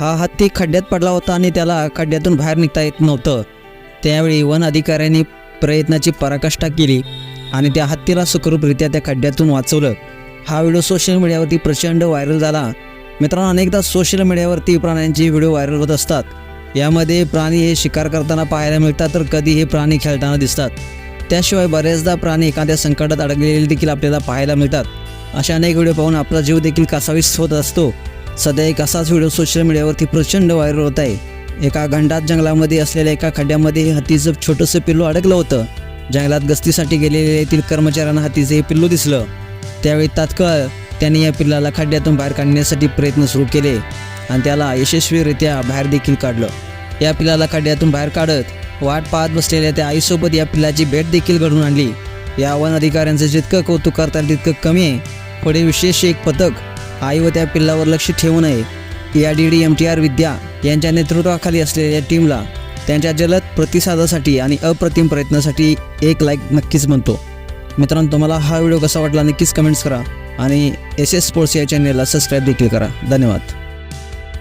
हा हत्ती खड्ड्यात पडला होता आणि त्याला खड्ड्यातून बाहेर निघता येत नव्हतं. त्यावेळी वन अधिकाऱ्यांनी प्रयत्नाची पराकाष्ठा केली आणि त्या हत्तीला सुखरूपरित्या त्या खड्ड्यातून वाचवलं. हा व्हिडिओ सोशल मीडियावरती प्रचंड व्हायरल झाला. मित्रांनो अनेकदा सोशल मीडियावरती प्राण्यांचे व्हिडिओ व्हायरल होत असतात. यामध्ये प्राणी हे शिकार करताना पाहायला मिळतात तर कधी हे प्राणी खेळताना दिसतात. त्याशिवाय बऱ्याचदा प्राणी एखाद्या संकटात अडकलेले देखील आपल्याला पाहायला मिळतात. अशा अनेक व्हिडिओ पाहून आपला जीव देखील कासावीस होत असतो. सध्या एक असाच व्हिडिओ सोशल मीडियावरती प्रचंड व्हायरल होत आहे. एका घंटात जंगलामध्ये असलेल्या एका खड्ड्यामध्ये हत्तीचं छोटंसं पिल्लू अडकलं होतं. जंगलात गस्तीसाठी गेलेल्या येथील कर्मचाऱ्यांना हत्तीचं हे पिल्लू दिसलं. त्यावेळी तात्काळ त्यांनी या पिल्लाला खड्ड्यातून बाहेर काढण्यासाठी प्रयत्न सुरू केले आणि त्याला यशस्वीरित्या बाहेर देखील काढलं. या पिल्लाला खड्ड्यातून बाहेर काढत वाट पाहत बसलेल्या त्या आईसोबत या पिल्लाची भेट देखील घडून आणली. या वन अधिकाऱ्यांचं जितकं कौतुक करता तितकं कमी आहे. पुढे विशेष एक पथक आई व त्या पिल्लावर लक्ष ठेवू नये. या D D M T R विद्या यांच्या नेतृत्वाखाली असलेल्या टीमला त्यांच्या जलद प्रतिसादासाठी आणि अप्रतिम प्रयत्नासाठी एक लाईक नक्कीच म्हणतो. मित्रांनो तुम्हाला हा व्हिडिओ कसा वाटला नक्कीच कमेंट्स करा आणि एस एस स्पोर्ट्स या चॅनेलला सबस्क्राईब देखील करा. धन्यवाद.